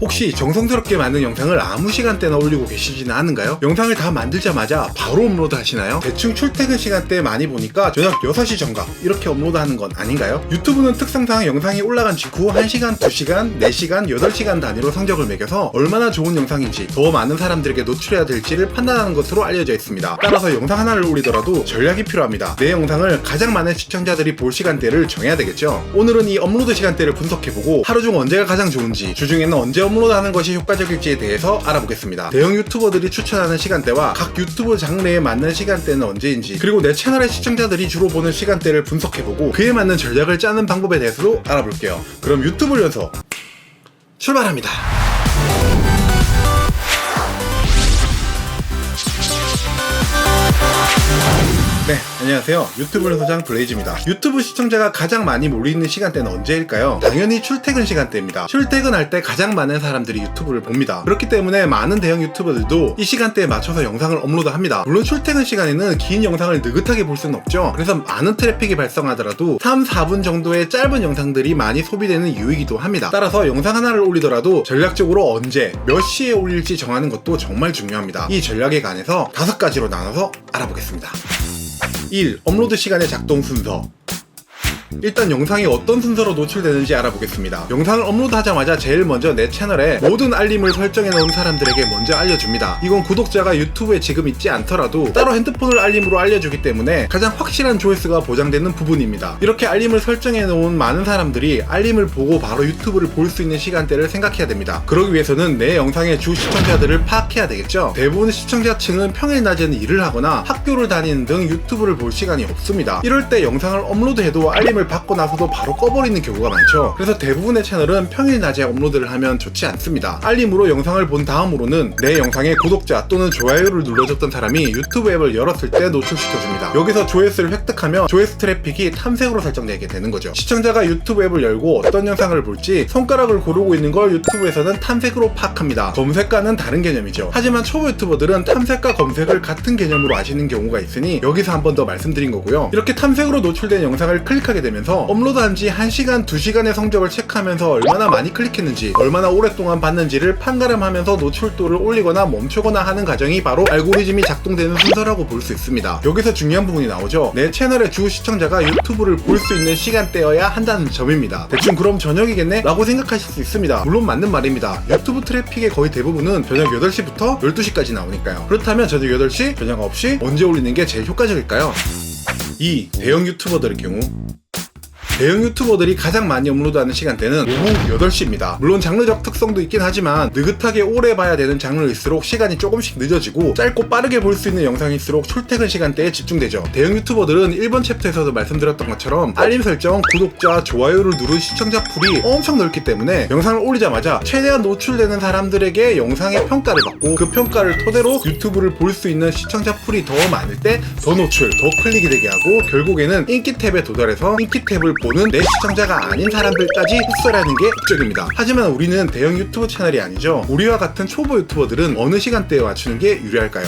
혹시 정성스럽게 만든 영상을 아무 시간대나 올리고 계시지는 않은가요? 영상을 다 만들자마자 바로 업로드 하시나요? 대충 출퇴근 시간대에 많이 보니까 저녁 6시 정각 이렇게 업로드 하는 건 아닌가요? 유튜브는 특성상 영상이 올라간 직후 1시간, 2시간, 4시간, 8시간 단위로 성적을 매겨서 얼마나 좋은 영상인지 더 많은 사람들에게 노출해야 될지를 판단하는 것으로 알려져 있습니다. 따라서 영상 하나를 올리더라도 전략이 필요합니다. 내 영상을 가장 많은 시청자들이 볼 시간대를 정해야 되겠죠. 오늘은 이 업로드 시간대를 분석해보고 하루 중 언제가 가장 좋은지 주중에는 언제 업로드하는 것이 효과적일지에 대해서 알아보겠습니다. 대형 유튜버들이 추천하는 시간대와 각 유튜브 장르에 맞는 시간대는 언제인지 그리고 내 채널의 시청자들이 주로 보는 시간대를 분석해보고 그에 맞는 전략을 짜는 방법에 대해서도 알아볼게요. 그럼 유튜브 연서 출발합니다. 네, 안녕하세요. 유튜브 소장 블레이즈입니다. 유튜브 시청자가 가장 많이 몰리는 시간대는 언제일까요? 당연히 출퇴근 시간대입니다. 출퇴근할 때 가장 많은 사람들이 유튜브를 봅니다. 그렇기 때문에 많은 대형 유튜버들도 이 시간대에 맞춰서 영상을 업로드합니다. 물론 출퇴근 시간에는 긴 영상을 느긋하게 볼 수는 없죠. 그래서 많은 트래픽이 발생하더라도 3, 4분 정도의 짧은 영상들이 많이 소비되는 이유이기도 합니다. 따라서 영상 하나를 올리더라도 전략적으로 언제, 몇 시에 올릴지 정하는 것도 정말 중요합니다. 이 전략에 관해서 다섯 가지로 나눠서 알아보겠습니다. 1. 업로드 시간의 작동 순서 일단 영상이 어떤 순서로 노출되는지 알아보겠습니다. 영상을 업로드하자마자 제일 먼저 내 채널에 모든 알림을 설정해 놓은 사람들에게 먼저 알려줍니다. 이건 구독자가 유튜브에 지금 있지 않더라도 따로 핸드폰을 알림으로 알려주기 때문에 가장 확실한 조회수가 보장되는 부분입니다. 이렇게 알림을 설정해 놓은 많은 사람들이 알림을 보고 바로 유튜브를 볼 수 있는 시간대를 생각해야 됩니다. 그러기 위해서는 내 영상의 주 시청자들을 파악해야 되겠죠. 대부분 시청자층은 평일 낮에는 일을 하거나 학교를 다니는 등 유튜브를 볼 시간이 없습니다. 이럴 때 영상을 업로드해도 알림을 받고 나서도 바로 꺼버리는 경우가 많죠. 그래서 대부분의 채널은 평일 낮에 업로드를 하면 좋지 않습니다. 알림으로 영상을 본 다음으로는 내 영상에 구독자 또는 좋아요를 눌러줬던 사람이 유튜브 앱을 열었을 때 노출시켜줍니다. 여기서 조회수를 획득하면 조회수 트래픽이 탐색으로 설정되게 되는 거죠. 시청자가 유튜브 앱을 열고 어떤 영상을 볼지 손가락을 고르고 있는 걸 유튜브에서는 탐색으로 파악합니다. 검색과는 다른 개념이죠. 하지만 초보 유튜버들은 탐색과 검색을 같은 개념으로 아시는 경우가 있으니 여기서 한 번 더 말씀드린 거고요. 이렇게 탐색으로 노출된 영상을 클릭하게 되면 서 업로드한 지 1시간, 2시간의 성적을 체크하면서 얼마나 많이 클릭했는지, 얼마나 오랫동안 봤는지를 판가름하면서 노출도를 올리거나 멈추거나 하는 과정이 바로 알고리즘이 작동되는 순서라고 볼 수 있습니다. 여기서 중요한 부분이 나오죠. 내 채널의 주 시청자가 유튜브를 볼 수 있는 시간대여야 한다는 점입니다. 대충 그럼 저녁이겠네? 라고 생각하실 수 있습니다. 물론 맞는 말입니다. 유튜브 트래픽의 거의 대부분은 저녁 8시부터 12시까지 나오니까요. 그렇다면 저녁 8시, 저녁 9시 언제 올리는 게 제일 효과적일까요? 2. 대형 유튜버들의 경우 대형 유튜버들이 가장 많이 업로드하는 시간대는 오후 8시입니다. 물론 장르적 특성도 있긴 하지만 느긋하게 오래 봐야 되는 장르일수록 시간이 조금씩 늦어지고 짧고 빠르게 볼 수 있는 영상일수록 출퇴근 시간대에 집중되죠. 대형 유튜버들은 1번 챕터에서도 말씀드렸던 것처럼 알림 설정, 구독자, 좋아요를 누른 시청자 풀이 엄청 넓기 때문에 영상을 올리자마자 최대한 노출되는 사람들에게 영상의 평가를 받고 그 평가를 토대로 유튜브를 볼 수 있는 시청자 풀이 더 많을 때 더 노출, 더 클릭이 되게 하고 결국에는 인기 탭에 도달해서 인기 탭을 보는 내 시청자가 아닌 사람들까지 흡수하는 게 목적입니다. 하지만 우리는 대형 유튜브 채널이 아니죠. 우리와 같은 초보 유튜버들은 어느 시간대에 맞추는 게 유리할까요?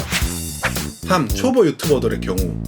3. 초보 유튜버들의 경우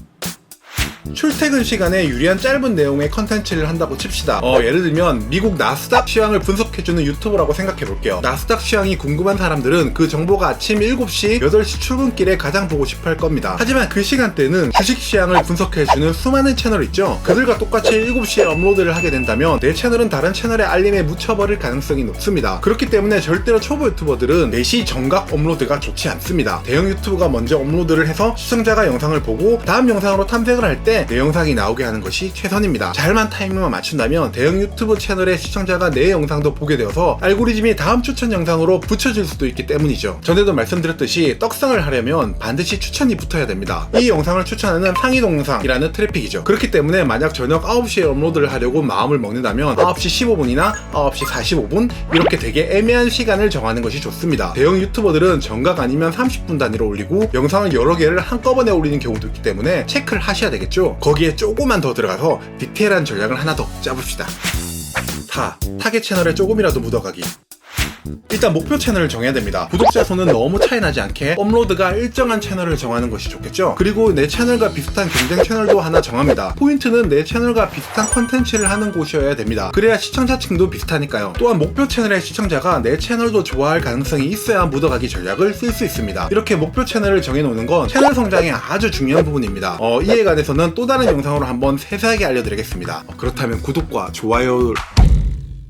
출퇴근 시간에 유리한 짧은 내용의 컨텐츠를 한다고 칩시다. 어, 예를 들면 미국 나스닥 시황을 분석해주는 유튜버라고 생각해 볼게요. 나스닥 시황이 궁금한 사람들은 그 정보가 아침 7시, 8시 출근길에 가장 보고 싶어 할 겁니다. 하지만 그 시간대는 주식 시황을 분석해주는 수많은 채널 있죠. 그들과 똑같이 7시에 업로드를 하게 된다면 내 채널은 다른 채널의 알림에 묻혀버릴 가능성이 높습니다. 그렇기 때문에 절대로 초보 유튜버들은 4시 정각 업로드가 좋지 않습니다. 대형 유튜브가 먼저 업로드를 해서 시청자가 영상을 보고 다음 영상으로 탐색을 할때 내 영상이 나오게 하는 것이 최선입니다. 잘만 타이밍만 맞춘다면 대형 유튜브 채널의 시청자가 내 영상도 보게 되어서 알고리즘이 다음 추천 영상으로 붙여질 수도 있기 때문이죠. 전에도 말씀드렸듯이 떡상을 하려면 반드시 추천이 붙어야 됩니다. 이 영상을 추천하는 상위 동영상이라는 트래픽이죠. 그렇기 때문에 만약 저녁 9시에 업로드를 하려고 마음을 먹는다면 9시 15분이나 9시 45분 이렇게 되게 애매한 시간을 정하는 것이 좋습니다. 대형 유튜버들은 정각 아니면 30분 단위로 올리고 영상을 여러 개를 한꺼번에 올리는 경우도 있기 때문에 체크를 하셔야 되겠죠. 거기에 조금만 더 들어가서 디테일한 전략을 하나 더 짜봅시다. 4. 타겟 채널에 조금이라도 묻어가기. 일단 목표 채널을 정해야 됩니다. 구독자 수는 너무 차이 나지 않게 업로드가 일정한 채널을 정하는 것이 좋겠죠. 그리고 내 채널과 비슷한 경쟁 채널도 하나 정합니다. 포인트는 내 채널과 비슷한 컨텐츠를 하는 곳이어야 됩니다. 그래야 시청자층도 비슷하니까요. 또한 목표 채널의 시청자가 내 채널도 좋아할 가능성이 있어야 묻어가기 전략을 쓸 수 있습니다. 이렇게 목표 채널을 정해놓는 건 채널 성장에 아주 중요한 부분입니다. 어, 이에 관해서는 또 다른 영상으로 한번 세세하게 알려드리겠습니다. 어, 그렇다면 구독과 좋아요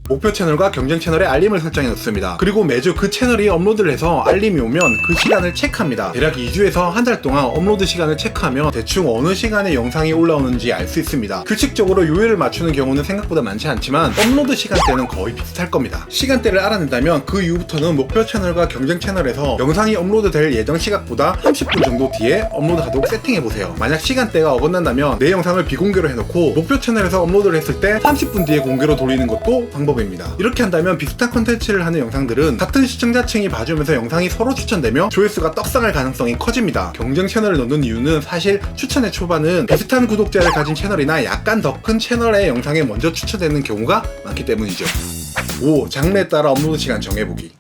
목표 채널과 경쟁 채널에 알림을 설정해 놓습니다. 그리고 매주 그 채널이 업로드를 해서 알림이 오면 그 시간을 체크합니다. 대략 2주에서 한 달 동안 업로드 시간을 체크하면 대충 어느 시간에 영상이 올라오는지 알 수 있습니다. 규칙적으로 요일을 맞추는 경우는 생각보다 많지 않지만 업로드 시간대는 거의 비슷할 겁니다. 시간대를 알아낸다면 그 이후부터는 목표 채널과 경쟁 채널에서 영상이 업로드 될 예정 시각보다 30분 정도 뒤에 업로드하도록 세팅해 보세요. 만약 시간대가 어긋난다면 내 영상을 비공개로 해놓고 목표 채널에서 업로드를 했을 때 30분 뒤에 공개로 돌리는 것도 방법 방법입니다. 이렇게 한다면 비슷한 컨텐츠를 하는 영상들은 같은 시청자층이 봐주면서 영상이 서로 추천되며 조회수가 떡상할 가능성이 커집니다. 경쟁 채널을 넣는 이유는 사실 추천의 초반은 비슷한 구독자를 가진 채널이나 약간 더 큰 채널의 영상에 먼저 추천되는 경우가 많기 때문이죠. 5. 장르에 따라 업로드 시간 정해보기.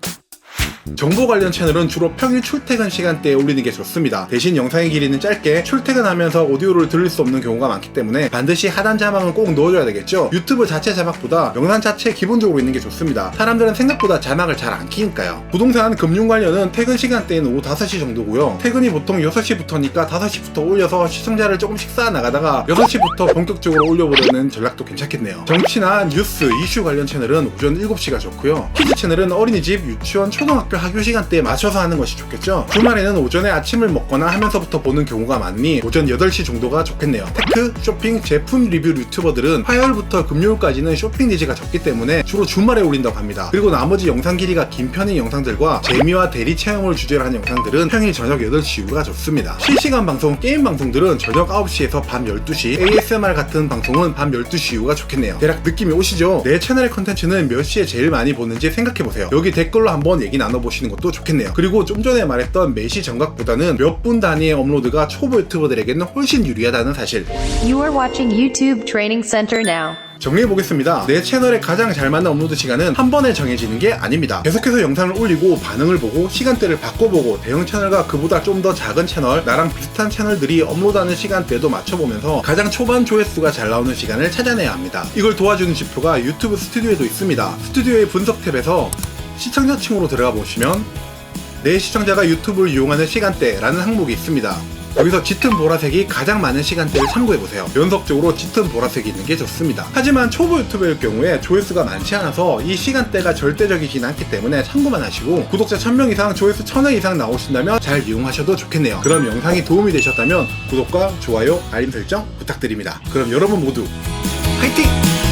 정보 관련 채널은 주로 평일 출퇴근 시간대에 올리는 게 좋습니다. 대신 영상의 길이는 짧게 출퇴근하면서 오디오를 들을 수 없는 경우가 많기 때문에 반드시 하단 자막은 꼭 넣어줘야 되겠죠. 유튜브 자체 자막보다 영상 자체 기본적으로 있는 게 좋습니다. 사람들은 생각보다 자막을 잘 안 키니까요. 부동산 금융 관련은 퇴근 시간대는 오후 5시 정도고요. 퇴근이 보통 6시부터니까 5시부터 올려서 시청자를 조금씩 쌓아 나가다가 6시부터 본격적으로 올려보려는 전략도 괜찮겠네요. 정치나 뉴스, 이슈 관련 채널은 오전 7시가 좋고요. 키즈 채널은 어린이집, 유치원, 초등학교 학교 시간대에 맞춰서 하는 것이 좋겠죠. 주말에는 오전에 아침을 먹거나 하면서부터 보는 경우가 많으니 오전 8시 정도가 좋겠네요. 테크, 쇼핑, 제품 리뷰 유튜버들은 화요일부터 금요일까지는 쇼핑 니즈가 적기 때문에 주로 주말에 올린다고 합니다. 그리고 나머지 영상 길이가 긴 편의 영상들과 재미와 대리 체험을 주제로 한 영상들은 평일 저녁 8시 이후가 좋습니다. 실시간 방송, 게임 방송들은 저녁 9시에서 밤 12시, ASMR 같은 방송은 밤 12시 이후가 좋겠네요. 대략 느낌이 오시죠? 내 채널의 컨텐츠는 몇 시에 제일 많이 보는지 생각해보세요. 여기 댓글로 한번 얘기 나눠 보시는 것도 좋겠네요. 그리고 좀 전에 말했던 매시 정각보다는 몇 분 단위의 업로드가 초보 유튜버들에게는 훨씬 유리하다는 사실. You are watching YouTube Training Center now. 정리해보겠습니다. 내 채널에 가장 잘 맞는 업로드 시간은 한 번에 정해지는 게 아닙니다. 계속해서 영상을 올리고 반응을 보고 시간대를 바꿔보고 대형 채널과 그보다 좀 더 작은 채널, 나랑 비슷한 채널들이 업로드하는 시간대도 맞춰보면서 가장 초반 조회수가 잘 나오는 시간을 찾아내야 합니다. 이걸 도와주는 지표가 유튜브 스튜디오에도 있습니다. 스튜디오의 분석 탭에서 시청자층으로 들어가 보시면 내 시청자가 유튜브를 이용하는 시간대라는 항목이 있습니다. 여기서 짙은 보라색이 가장 많은 시간대를 참고해보세요. 연속적으로 짙은 보라색이 있는 게 좋습니다. 하지만 초보 유튜버일 경우에 조회수가 많지 않아서 이 시간대가 절대적이진 않기 때문에 참고만 하시고 구독자 1000명 이상, 조회수 1000회 이상 나오신다면 잘 이용하셔도 좋겠네요. 그럼 영상이 도움이 되셨다면 구독과 좋아요, 알림 설정 부탁드립니다. 그럼 여러분 모두 화이팅!